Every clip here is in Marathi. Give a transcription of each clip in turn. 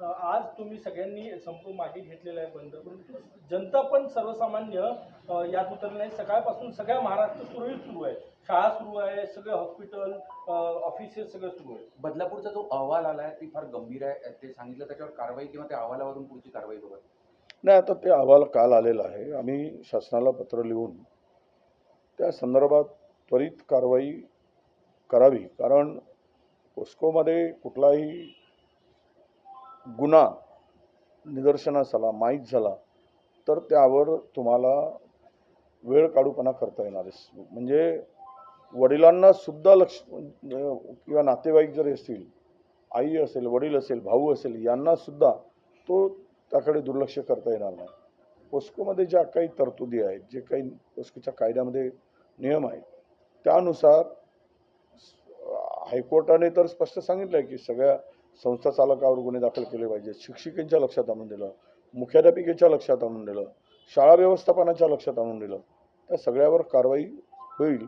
आज तुम्ही सगळ्यांनी संप मागे घेतलेला आहे बंद. परंतु जनता पण सर्वसामान्य यात उतरले नाही. सकाळपासून सगळ्या महाराष्ट्र सुरळीत सुरू आहे. शाळा सुरू आहे सगळे हॉस्पिटल ऑफिसेस सगळं सुरू आहे बदलापूरचा जो अहवाल आला आहे ती फार गंभीर आहे. ते सांगितलं त्याच्यावर कारवाई किंवा त्या अहवालावरून पुढची कारवाई बघत नाही आता ते अहवाल काल आलेला आहे. आम्ही शासनाला पत्र लिहून त्या संदर्भात त्वरित कारवाई करावी. कारण पोस्कोमध्ये कुठलाही गुन्हा निदर्शनास आला माहीत झाला तर त्यावर तुम्हाला वेळ काढूपणा करता येणार आहे. म्हणजे वडिलांना सुद्धा लक्ष म्हणजे किंवा नातेवाईक जर असतील आई असेल वडील असेल भाऊ असेल यांना सुद्धा तो त्याकडे दुर्लक्ष करता येणार नाही. पोस्कोमध्ये ज्या काही तरतुदी आहेत जे काही पोस्कोच्या कायद्यामध्ये नियम आहेत त्यानुसार हायकोर्टाने तर स्पष्ट सांगितलं आहे की सगळ्या संस्था चालकावर गुन्हे दाखल केले पाहिजेत. शिक्षिकेच्या लक्षात आणून दिलं मुख्याध्यापिकेच्या लक्षात आणून दिलं शाळा व्यवस्थापनाच्या लक्षात आणून दिलं. त्या सगळ्यावर कारवाई होईल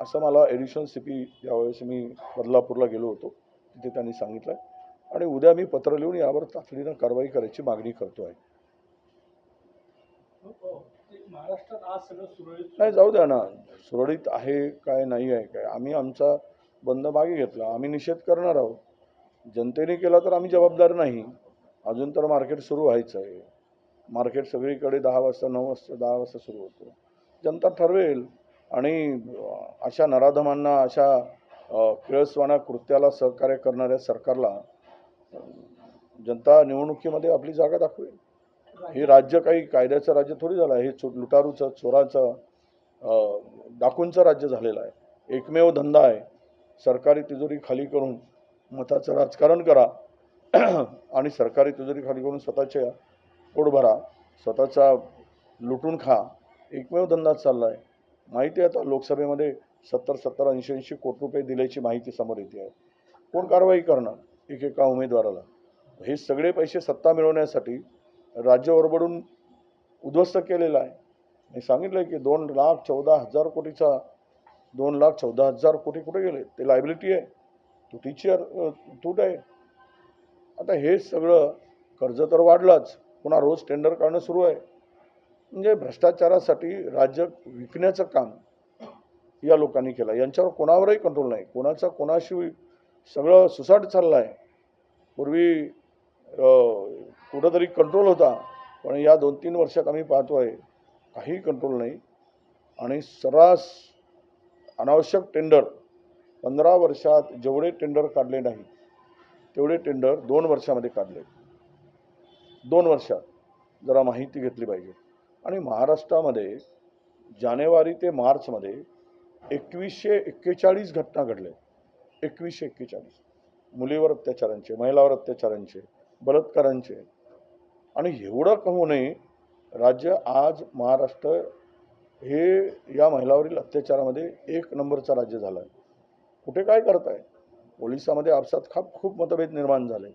असं मला ॲडिशनल सी पी यावेळेस मी बदलापूरला गेलो होतो. तिथे त्यांनी सांगितलं आणि उद्या मी पत्र लिहून यावर तातडीनं कारवाई करायची मागणी करतो आहे. अ, ते महाराष्ट्रात आज सगळं सुरळीत सुरू नाही जाऊ द्या ना. सुरळीत आहे काय नाही आहे काय? आम्ही आमचा बंद मागे घेतला. आम्ही निषेध करणार आहोत. जनतेने केला तर आम्ही जबाबदार नाही. अजून तर मार्केट सुरू व्हायचं आहे मार्केट सगळीकडे दहा वाजता नऊ वाजता दहा वाजता सुरू होतं. जनता ठरवेल. आणि अशा नराधमांना अशा अं, किळसवाण्या कृत्याला सहकार्य करणाऱ्या सरकारला जनता निवडणुकीमध्ये आपली जागा दाखवेल. हे राज्य काही कायद्याचं राज्य थोडी झालं आहे. हे चो लुटारूचं चोराचं डाकूंचं राज्य झालेलं आहे. एकमेव धंदा आहे. सरकारी तिजोरी खाली करून मताचं राजकारण करा. आणि सरकारी तुजरी खाली करून स्वतःच्या पोट भरा. स्वतःचा लुटून खा. एकमेव धंदा चालला आहे माहिती आहे आता लोकसभेमध्ये सत्तर सत्तर ऐंशी ऐंशी कोटी रुपये दिल्याची माहिती समोर येते आहे. कोण कारवाई करणार एकेका उमेदवाराला? हे सगळे पैसे सत्ता मिळवण्यासाठी राज्य ओरबडून उद्ध्वस्त केलेलं आहे. मी सांगितलं की दोन लाख चौदा हजार कोटीचा दोन लाख चौदा हजार कोटी कुठे गेले? ते लायबिलिटी आहे. तुटीची टीचर तूट आहे आता हे सगळं कर्ज तर वाढलंच पुन्हा रोज टेंडर काढणं सुरू आहे. म्हणजे भ्रष्टाचारासाठी राज्य विकण्याचं काम या लोकांनी केलं. यांच्यावर कोणावरही कंट्रोल नाही. कोणाचा कोणाशी सगळं सुसाट चाललं आहे पूर्वी कुठंतरी कंट्रोल होता पण या दोन तीन वर्षात आम्ही पाहतो आहे काही कंट्रोल नाही. आणि सर्रास अनावश्यक टेंडर पंधरा वर्षात जेवढे टेंडर काढले नाही तेवढे टेंडर दोन वर्षामध्ये काढले. दोन वर्षात. जरा माहिती घेतली पाहिजे. आणि महाराष्ट्रामध्ये जानेवारी ते मार्चमध्ये एकवीसशे एक्केचाळीस घटना घडल्या. एकवीसशे एक्केचाळीस. मुलीवर अत्याचारांचे महिलावर अत्याचारांचे बलात्कारांचे. आणि एवढं कहू नये राज्य आज महाराष्ट्र हे या महिलावरील अत्याचारामध्ये एक नंबरचं राज्य झालं आहे कुठे काय करताय? पोलिसामध्ये आपसात खाप खूप मतभेद निर्माण झाले.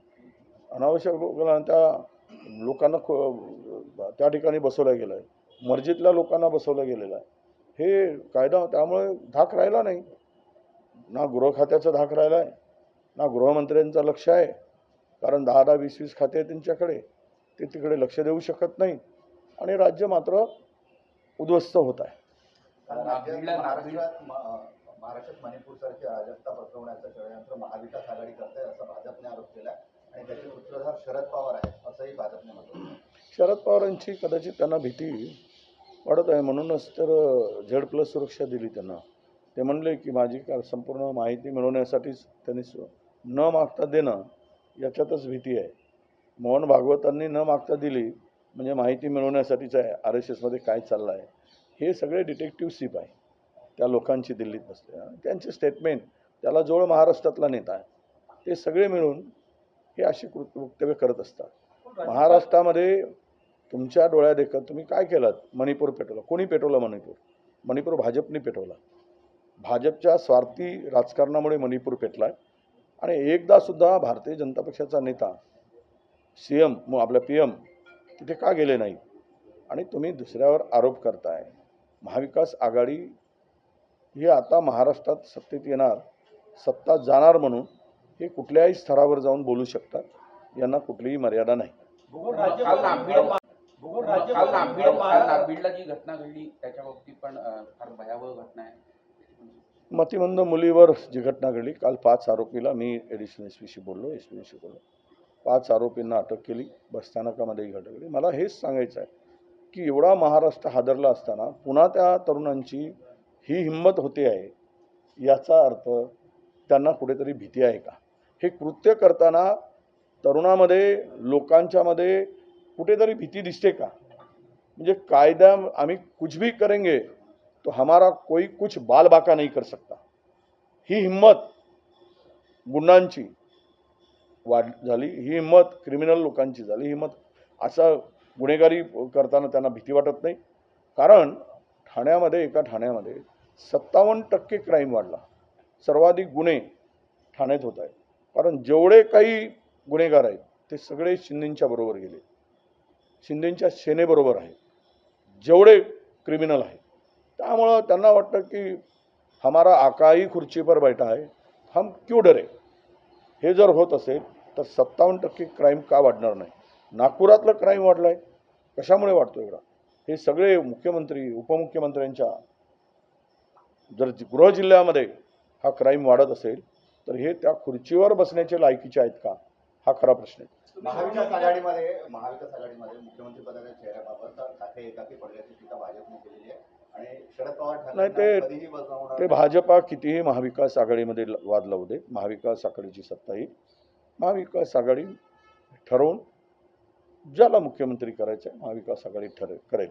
अनावश्यक लोकांना त्या लोकांना खो- त्या ठिकाणी बसवलं गेलं आहे मर्जीतल्या लोकांना बसवलं गेलेलं आहे. हे कायदा त्यामुळे धाक राहिला नाही. ना गृह खात्याचा धाक राहिला आहे. ना गृहमंत्र्यांचं लक्ष आहे. कारण दहा दहा वीस वीस खाते आहे त्यांच्याकडे. ते तिकडे लक्ष देऊ शकत नाही आणि राज्य मात्र उद्ध्वस्त होत आहे. महाराष्ट्रात म- महाराष्ट्रात मणिपूरसारखी अराजकता पसरवण्याचं षडयंत्र महाविकास आघाडी करते असं भाजपने आरोप केला आणि त्याचे सूत्रधार शरद पवार आहेत असंही भाजपने म्हटलं शरद पवारांची कदाचित त्यांना भीती वाढत आहे. म्हणूनच तर झेड प्लस सुरक्षा दिली त्यांना. ते म्हणले की माझी का संपूर्ण माहिती मिळवण्यासाठीच त्यांनी न मागता देणं याच्यातच भीती आहे. मोहन भागवतांनी न मागता दिली म्हणजे माहिती मिळवण्यासाठीच आहे. आर एस एसमध्ये काय चाललं आहे हे सगळे डिटेक्टिव्ह सीप आहे. त्या लोकांची दिल्लीत बसले. आणि त्यांचे स्टेटमेंट त्याला जवळ महाराष्ट्रातला नेता आहे. ते सगळे मिळून हे अशी कृत वक्तव्य करत असतात. महाराष्ट्रामध्ये तुमच्या डोळ्या देखत तुम्ही काय केलात? मणिपूर पेटवला. कोणी पेटवलं मणिपूर? मणिपूर भाजपने पेटवला. भाजपच्या स्वार्थी राजकारणामुळे मणिपूर पेटला आणि एकदा सुद्धा भारतीय जनता पक्षाचा नेता सी एम मग आपला पी एम तिथे का गेले नाही आणि तुम्ही दुसऱ्यावर आरोप करताय. महाविकास आघाडी ही आता महाराष्ट्रात सत्तेत येणार सत्ता जाणार म्हणून हे कुठल्याही स्तरावर जाऊन बोलू शकतात यांना कुठलीही मर्यादा नाही. जी घटना घडली त्याच्या बाबतीत पण फार भयावह घटना आहे मतिमंद मुलीवर जी घटना घडली काल पाच आरोपीला मी एडिशनल एस पीशी बोललो एस पीशी बोललो. पाच आरोपींना अटक केली बसस्थानकामध्ये ही घटना घडली मला हेच सांगायचं आहे की एवढा महाराष्ट्र हादरला असताना पुन्हा त्या तरुणांची ही हिंमत होते आहे याचा अर्थ त्यांना कुठेतरी भीती आहे का? हे कृत्य करताना तरुणामध्ये लोकांच्यामध्ये कुठेतरी भीती दिसते का? म्हणजे कायदा आम्ही कुछ भी करेंगे तो हमारा कोई कुछ बाल बाका नहीं कर सकता ही हिंमत गुंडांची वाढ झाली ही हिंमत क्रिमिनल लोकांची झाली हिंमत असं गुन्हेगारी करताना त्यांना भीती वाटत नाही. कारण ठाण्यामध्ये एका ठाण्यामध्ये सत्तावन्न टक्के क्राईम वाढला. सर्वाधिक गुन्हे ठाण्यात होत आहेत. कारण जेवढे काही गुन्हेगार आहेत ते सगळे शिंदेंच्या बरोबर गेले. शिंदेंच्या सेनेबरोबर आहे जेवढे क्रिमिनल आहेत. त्यामुळं त्यांना वाटतं की हमारा आकाही खुर्ची पर बैठा आहे हम क्यू डरे? हे जर होत असेल तर सत्तावन्न टक्के क्राईम का वाढणार नाही? नागपुरातलं क्राईम वाढलं आहे कशामुळे वाढतो एवढा? हे सगळे मुख्यमंत्री उपमुख्यमंत्र्यांच्या जर गृह जिल्ह्यामध्ये हा क्राईम वाढत असेल तर हे त्या खुर्चीवर बसण्याचे लायकीचे आहेत का? हा खरा प्रश्न आहे. महाविकास आघाडीमध्ये महाविकास आघाडीमध्ये मुख्यमंत्री पदाच्या चेहऱ्याबाबत ठाकरे एकाकी पडल्याची टीका भाजपने केलेली आहे. आणि शरद पवार नाही, ते- ते भाजपा कितीही महाविकास आघाडीमध्ये वाद लावू दे महाविकास आघाडीची सत्ता येईल. महाविकास आघाडी ठरवून ज्याला मुख्यमंत्री करायचं आहे महाविकास आघाडी ठरेल करेल.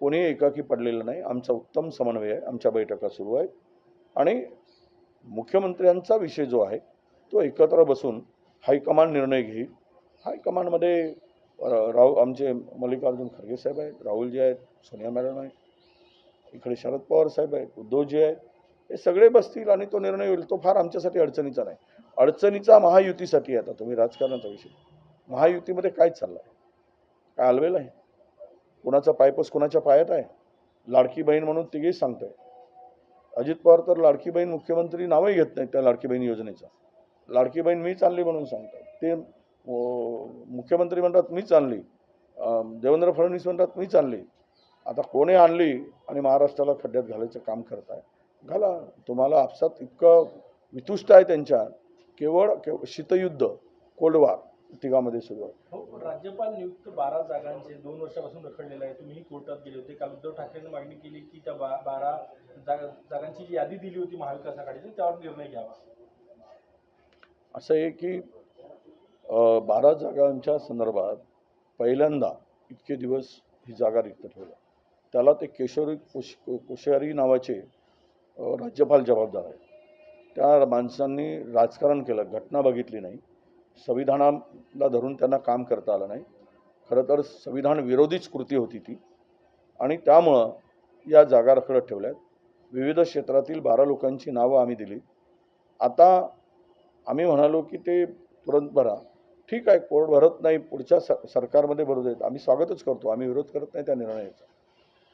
कोणीही एकाकी पडलेलं नाही. आमचा उत्तम समन्वय आहे. आमच्या बैठका सुरू आहेत. आणि मुख्यमंत्र्यांचा विषय जो आहे तो एकत्र बसून हायकमांड निर्णय घेईल. हायकमांडमध्ये अ, राव आमचे मल्लिकार्जुन खरगे साहेब आहेत राहुलजी आहेत सोनिया मॅडम आहे इकडे शरद पवार साहेब आहेत उद्धवजी आहेत. हे सगळे बसतील आणि तो निर्णय होईल. तो फार आमच्यासाठी अडचणीचा नाही. अडचणीचा महायुतीसाठी आता. तुम्ही राजकारणाचा विषय. महायुतीमध्ये काय चाललं आहे काय अलवेल आहे? कुणाचा पायपस कुणाच्या पायात आहे? लाडकी बहीण म्हणून तिघेही सांगताय अजित पवार तर लाडकी बहीण मुख्यमंत्री नावही घेत नाहीत त्या लाडकी बहीण योजनेचा. लाडकी बहीण मीच आणली म्हणून सांगतात. ते मुख्यमंत्री म्हणतात मीच आणली देवेंद्र फडणवीस म्हणतात मीच आणली आता कोणी आणली आणि महाराष्ट्राला खड्ड्यात घालायचं काम करत आहे घाला. तुम्हाला आपसात इतकं वितुष्ट आहे त्यांच्या केवळ केवळ शीतयुद्ध कोल्ड वॉर तिघामध्ये सुरू आहे. हो राज्यपाल नियुक्त बारा जागांचे दोन वर्षापासून रखडलेलं आहे. तुम्ही कोर्टात गेले होते. काल उद्धव ठाकरेंनी मागणी केली की त्या बा बारा जागा जागांची जी यादी दिली होती महाविकास आघाडीने त्यावर निर्णय घ्यावा. असं आहे की अं, बारा जागांच्या संदर्भात पहिल्यांदा इतके दिवस ही जागा रिक्त ठेवल्या. त्याला ते केशवरी कोश कोश्यारी नावाचे अं, राज्यपाल जबाबदार आहेत. त्या माणसांनी राजकारण केलं. घटना बघितली नाही. संविधानाला धरून त्यांना काम करता आलं नाही. खरं तर संविधान विरोधीच कृती होती ती. आणि त्यामुळं या जागा रखडत ठेवल्यात. विविध क्षेत्रातील बारा लोकांची नावं आम्ही दिली. आता आम्ही म्हणालो की ते तुरंत भरा. ठीक आहे कोर्ट भरत नाही पुढच्या स सरकारमध्ये भरू देत. आम्ही स्वागतच करतो. आम्ही विरोध करत नाही त्या निर्णयाचा.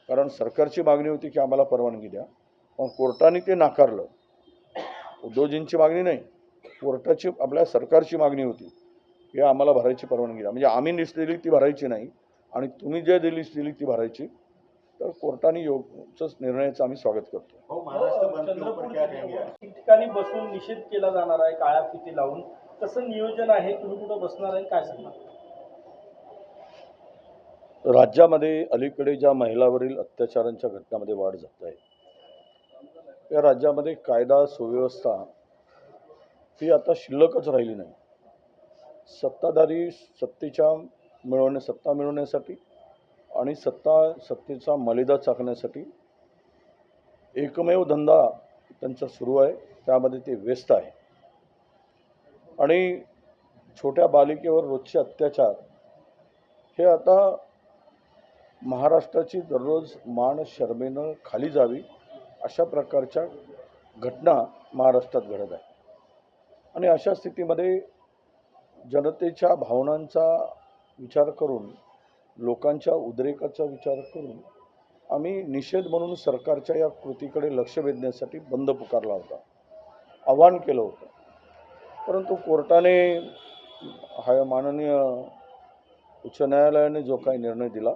कारण सरकारची मागणी होती की आम्हाला परवानगी द्या. पण कोर्टाने ते नाकारलं. उद्योजींची मागणी नाही. कोर्टाची आपल्या सरकारची मागणी होती. की आम्हाला भरायची परवानगी द्या. म्हणजे आम्ही लिस्ट दिली ती भरायची नाही आणि तुम्ही जे दिली लिस्ट दिली ती भरायची तर कोर्टाने योगच निर्णयाचं आम्ही स्वागत करतो. हो? ठिकठिकाणी बसून निषेध केला जाणार आहे काळ्या फिती लावून. कसं नियोजन आहे? तुम्ही कुठं बसणार आहे काय सांगणार? राज्यामध्ये अलीकडे ज्या महिलावरील अत्याचारांच्या घटनामध्ये वाढ जात आहे या राज्यामध्ये कायदा सुव्यवस्था ही आता शिल्लकच राहिली नाही. सत्ताधारी सत्तेच्या मिळवण्या सत्ता मिळवण्यासाठी आणि सत्ता सत्तेचा मलिदा चाकण्यासाठी एकमेव धंदा त्यांचा सुरू आहे. त्यामध्ये ते व्यस्त आहे. आणि छोट्या बालिकेवर रोजचे अत्याचार हे आता महाराष्ट्राची दररोज मान शर्मेनं खाली जावी अशा प्रकारच्या घटना महाराष्ट्रात घडत आहे आणि अशा स्थितीमध्ये जनतेच्या भावनांचा विचार करून लोकांच्या उद्रेकाचा विचार करून आम्ही निषेध म्हणून सरकारच्या या कृतीकडे लक्ष वेधण्यासाठी बंद पुकारला होता. आव्हान केलं होतं. परंतु कोर्टाने हा माननीय उच्च न्यायालयाने जो काही निर्णय दिला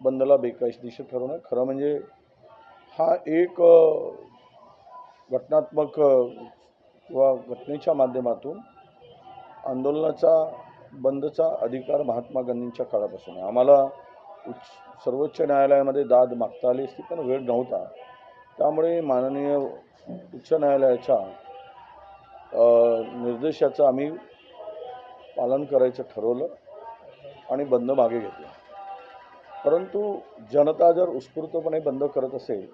बंदला बेकायदेशीर ठरवणं खरं म्हणजे हा एक घटनात्मक किंवा घटनेच्या माध्यमातून आंदोलनाचा बंदचा अधिकार महात्मा गांधींच्या काळापासून आहे. आम्हाला उच्च सर्वोच्च न्यायालयामध्ये दाद मागता आली असती पण वेळ नव्हता. त्यामुळे माननीय उच्च न्यायालयाच्या निर्देशाचं आम्ही पालन करायचं ठरवलं आणि बंद मागे घेतला. परंतु जनता जर उत्स्फूर्तपणे बंद करत असेल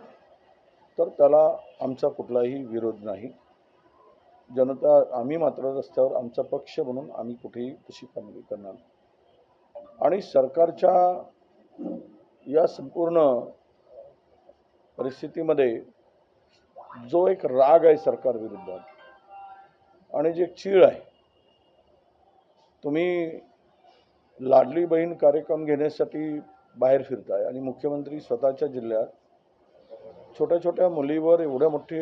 तर त्याला आमचा कुठलाही विरोध नाही. जनता आम्ही मात्र रस्त्यावर आमचा पक्ष म्हणून आम्ही कुठेही तशी कामगिरी करणार आणि सरकारच्या या संपूर्ण परिस्थितीमध्ये जो एक राग आहे सरकारविरुद्ध आणि जे चीळ आहे तुम्ही लाडली बहीण कार्यक्रम घेण्यासाठी बाहेर फिरताय आणि मुख्यमंत्री स्वतःच्या जिल्ह्यात छोट्या छोट्या मुलीवर एवढ्या मोठी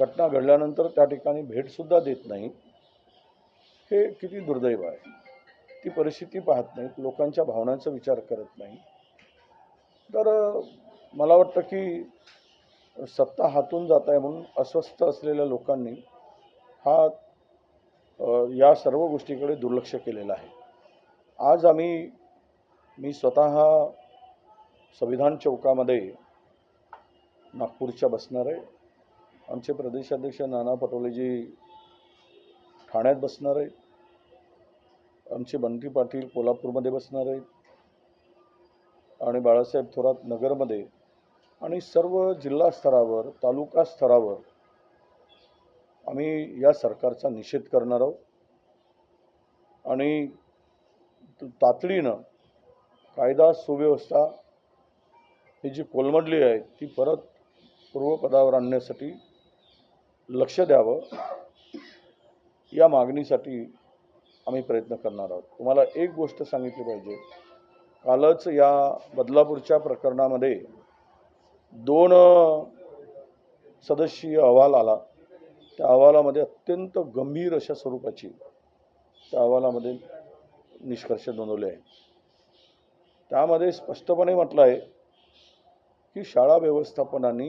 घटना घडल्यानंतर त्या ठिकाणी भेटसुद्धा देत नाही. हे किती दुर्दैव आहे. ती परिस्थिती पाहत नाहीत. लोकांच्या भावनांचा विचार करत नाही. तर मला वाटतं की सत्ता हातून जात आहे म्हणून अस्वस्थ असलेल्या लोकांनी हा या सर्व गोष्टीकडे दुर्लक्ष केलेलं आहे. आज आम्ही मी स्वतः संविधान चौकामध्ये नागपूरच्या बसणार आहे. आमचे प्रदेशाध्यक्ष नाना पटोलेजी ठाण्यात बसणार आहेत. आमचे बंटी पाटील कोल्हापूरमध्ये बसणार आहेत. आणि बाळासाहेब थोरात नगरमध्ये आणि सर्व जिल्हा स्तरावर तालुका स्तरावर आम्ही या सरकारचा निषेध करणार आहोत. आणि तातडीनं कायदा सुव्यवस्था ही जी कोलमडली आहे ती परत पूर्वपदावर आणण्यासाठी लक्ष द्यावं. या मागणीसाठी आम्ही प्रयत्न करणार आहोत. तुम्हाला एक गोष्ट सांगितली पाहिजे. कालच या बदलापूरच्या प्रकरणामध्ये दोन सदस्यीय अहवाल आला. त्या अहवालामध्ये अत्यंत गंभीर अशा स्वरूपाची त्या अहवालामध्ये निष्कर्ष नोंदवले आहे त्यामध्ये स्पष्टपणे म्हटलं आहे की शाळा व्यवस्थापनाने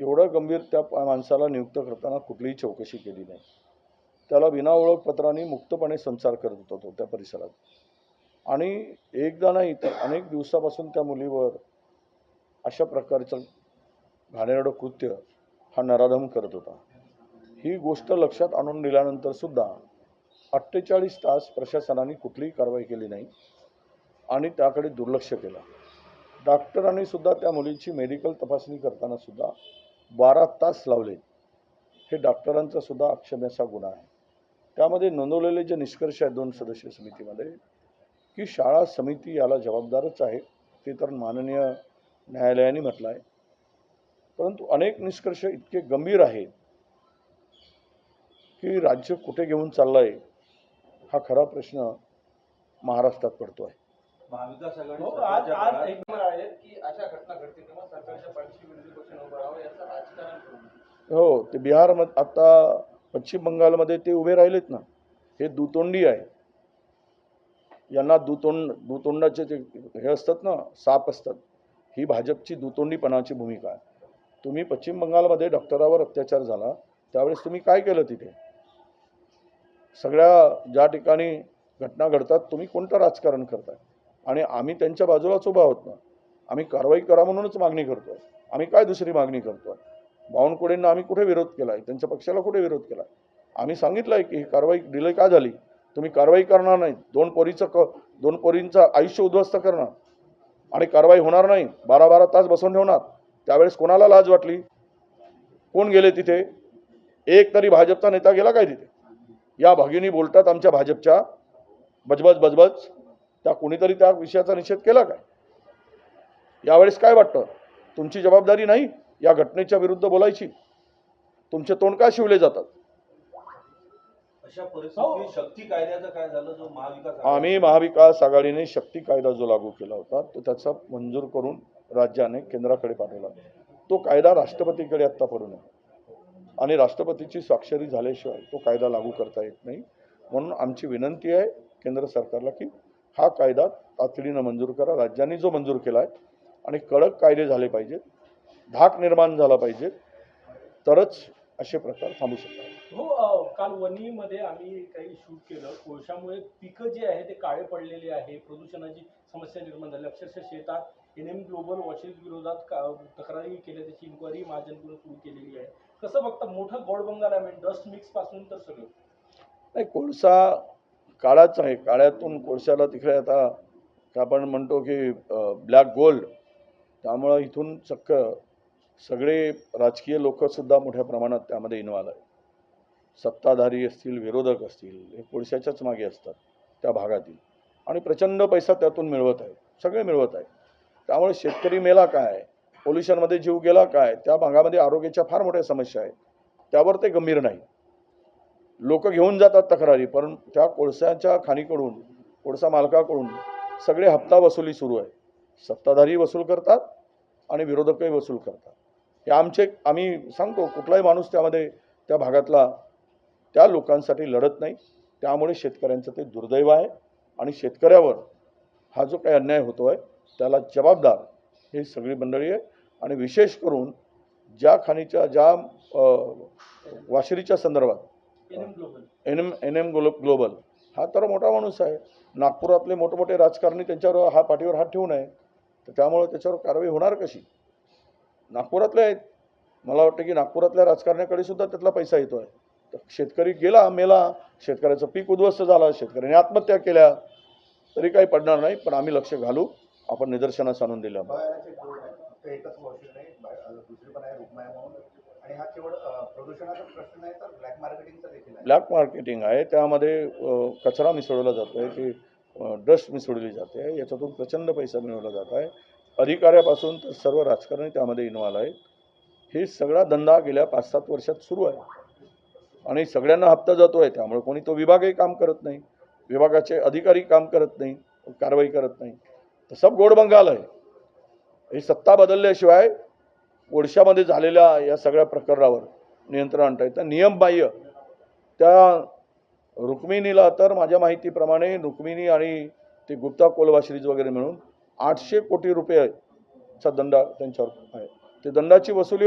एवढं गंभीर त्या माणसाला नियुक्त करताना कुठलीही चौकशी केली नाही. त्याला विना ओळखपत्राने मुक्तपणे संचार करत होता तो त्या परिसरात. आणि एकदा नाही तर अनेक दिवसापासून त्या मुलीवर अशा प्रकारचं घाणेरडं कृत्य हा नराधम करत होता. ही गोष्ट लक्षात आणून दिल्यानंतर सुद्धा अठ्ठेचाळीस तास प्रशासनाने कुठलीही कारवाई केली नाही आणि त्याकडे दुर्लक्ष केलं. डॉक्टरांनी सुद्धा त्या मुलीची मेडिकल तपासणी करताना सुद्धा बारा तास लावले. हे डॉक्टरांचा सुद्धा अक्षम्याचा गुन्हा आहे. त्यामध्ये नोंदवलेले जे निष्कर्ष आहेत दोन सदस्य समितीमध्ये की शाळा समिती याला जबाबदारच आहे ते तर माननीय न्यायालयाने म्हटलं आहे. परंतु अनेक निष्कर्ष इतके गंभीर आहेत की राज्य कुठे घेऊन चाललं आहे हा खरा प्रश्न महाराष्ट्रात पडतो आहे महाविकास आघाडी हो, आज आज काळात एक आहेत की अशा घटना घडतील तेव्हा सरकारच्या पाठीशी विरोधी पक्षाने उभं राहावं याचं राजकारण करू नये. हो ते बिहारमध्ये आता पश्चिम बंगालमध्ये ते उभे राहिलेत ना. हे दुतोंडी आहे. यांना दुतोंड दुतोंडाचे जे हे असतात ना साप असतात ही भाजपची दुतोंडीपणाची भूमिका आहे. तुम्ही पश्चिम बंगालमध्ये डॉक्टरावर अत्याचार झाला त्यावेळेस तुम्ही काय केलं तिथे? सगळ्या ज्या ठिकाणी घटना घडतात तुम्ही कोणतं राजकारण करताय? आणि आम्ही त्यांच्या बाजूलाच उभा आहोत ना. आम्ही कारवाई करा म्हणूनच मागणी करतोय. आम्ही काय दुसरी मागणी करतोय? बावनकुळेंना आम्ही कुठे विरोध केला आहे त्यांच्या पक्षाला कुठे विरोध केला आम्ही सांगितलं आहे की ही कारवाई डिले का झाली? तुम्ही कारवाई करणार नाही. दोन पोरीचं क दोन पोरींचं आयुष्य उद्ध्वस्त करणार. आणि कारवाई होणार नाही. बारा बारा तास बसून ठेवणार. त्यावेळेस कोणाला लाज वाटली? कोण गेले तिथे? एक तरी भाजपचा नेता गेला काय तिथे? या भगिनी बोलतात आमच्या भाजपच्या. बजबज बजबज. त्या कोणीतरी त्या विषयाचा निषेध केला काय? यावेळेस काय वाटतं? तुमची जबाबदारी नाही या घटनेच्या विरुद्ध बोलायची. तुमचे तोंड का शिवले जातात? आम्ही महाविकास आघाडीने शक्ती कायदा जो लागू केला होता तो त्याचा मंजूर करून राज्याने केंद्राकडे पाठवला. तो कायदा राष्ट्रपतीकडे आत्ता पडून आहे. आणि राष्ट्रपतीची स्वाक्षरी झाल्याशिवाय तो कायदा लागू करता येत नाही. म्हणून आमची विनंती आहे केंद्र सरकारला की हा कायदा तातडीनं मंजूर करा. राज्यांनी जो मंजूर केला आहे आणि कडक कायदे झाले पाहिजेत धाक निर्माण झाला पाहिजे तरच असे प्रकार थांबू शकतात. हो काल वणीमध्ये आम्ही काही शूट केलं. कोळशामुळे पिकं जे आहे ते काळे पडलेले आहे. प्रदूषणाची समस्या निर्माण झाली. अक्षरशः शेतात एन एम ग्लोबल वॉशिंग विरोधात तक्रारी केल्या. त्याची इन्क्वायरी महाजनकडून सुरू केलेली आहे. कसं बघता मोठं गोडबंगाल आहे. म्हणजे डस्ट मिक्सपासून तर सगळं. नाही कोळसा काळाच आहे. काळ्यातून कोळशाला तिकडे आता आपण म्हणतो की ब्लॅक गोल्ड त्यामुळं इथून चक्क सगळे राजकीय लोकसुद्धा मोठ्या प्रमाणात त्यामध्ये इन्व्हॉल्व आहे सत्ताधारी असतील विरोधक असतील हे कोळशाच्याच मागे असतात त्या भागातील. आणि प्रचंड पैसा त्यातून मिळवत आहे सगळे मिळवत आहे त्यामुळे शेतकरी मेला काय? पोल्युशनमध्ये जीव गेला काय? त्या भागामध्ये आरोग्याच्या फार मोठ्या समस्या आहेत. त्यावर ते गंभीर नाही लोक घेऊन जातात तक्रारी पण त्या कोळशाच्या खाणीकडून कोळसा मालकाकडून सगळे हप्ता वसुली सुरू आहे. सत्ताधारी वसूल करतात आणि विरोधकही वसूल करतात. हे आमचे आम्ही सांगतो कुठलाही माणूस त्यामध्ये त्या भागातला त्या लोकांसाठी लढत नाही. त्यामुळे शेतकऱ्यांचं ते दुर्दैव आहे आणि शेतकऱ्यावर हा जो काही अन्याय होतो आहे त्याला जबाबदार ही सगळी मंडळी आहे. आणि विशेष करून ज्या खाणीच्या ज्या वाशिरीच्या संदर्भात N M global N M N M glo global हा तर मोठा माणूस आहे. नागपुरातले मोठमोठे राजकारणी त्यांच्यावर हा पाठीवर हात ठेवून आहे. तर त्यामुळं त्याच्यावर कारवाई होणार कशी? नागपुरातले आहेत. मला वाटतं की नागपुरातल्या राजकारण्याकडे सुद्धा त्यातला पैसा येतो आहे तर शेतकरी गेला मेला शेतकऱ्याचं पीक उद्ध्वस्त झालं शेतकऱ्याने आत्महत्या केल्या तरी काही पडणार नाही पण आम्ही लक्ष घालू. आपण निदर्शनास आणून दिलं. ब्लॅक मार्केटिंग आहे. त्यामध्ये कचरा मिसळवला जातो आहे की डस्ट मिसळली जाते आहे याच्यातून प्रचंड पैसा मिळवला जात आहे. अधिकाऱ्यापासून तर सर्व राजकारणी त्यामध्ये इन्व्हॉल्व आहेत. हे सगळा धंदा गेल्या पाच सात वर्षात सुरू आहे. आणि सगळ्यांना हप्ता जातो आहे त्यामुळे कोणी तो विभागही काम करत नाही. विभागाचे अधिकारी काम करत नाही कारवाई करत नाही. तर सब गोडबंगाल आहे. ही सत्ता बदलल्याशिवाय ओडिशामध्ये झालेल्या या सगळ्या प्रकरणावर नियंत्रण आणता येतं. नियमबाह्य त्या रुक्मिणीला तर माझ्या माहितीप्रमाणे रुक्मिणी आणि ते गुप्ता कोलवाश्रीज वगैरे मिळून आठशे कोटी रुपयाचा दंड त्यांच्यावर आहे. ते दंडाची वसुली होत